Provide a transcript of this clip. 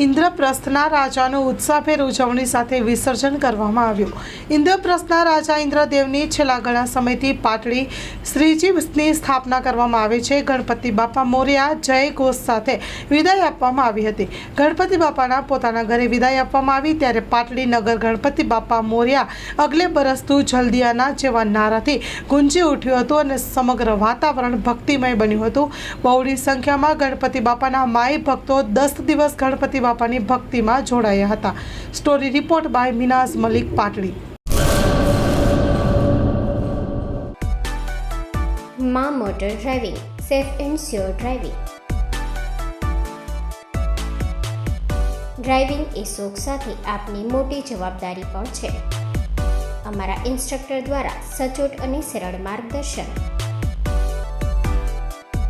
ઇન્દ્રપ્રસ્થના રાજાનું ઉત્સાહભેર ઉજવણી સાથે વિસર્જન કરવામાં આવ્યું. ઇન્દ્રપ્રસ્થના રાજા ઇન્દ્રદેવની છેલ્લા ઘણા સમયથી પાટડી શ્રીજીની સ્થાપના કરવામાં આવે છે. ગણપતિ બાપા મોર્યા જય ઘોષ સાથે વિદાય આપવામાં આવી હતી. ગણપતિ બાપાના પોતાના ઘરે વિદાય આપવામાં આવી ત્યારે પાટડી નગર ગણપતિ બાપા મોર્યા અગલે બરસતું જલ્દિયાના જેવા નારાથી ગુંજી ઉઠ્યું હતું અને સમગ્ર વાતાવરણ ભક્તિમય બન્યું હતું. બહોળી સંખ્યામાં ગણપતિ બાપાના માય ભક્તો દસ દિવસ ગણપતિ બાપાની ભક્તિમાં જોડાયા હતા. Story report by Minaz Malik Patdi માં motor driving safe and sure driving driving એ શોખ સાથે આપની મોટી જવાબદારી પણ છે. અમારા ઇન્સ્ટ્રક્ટર દ્વારા સચોટ અને સરળ માર્ગદર્શન.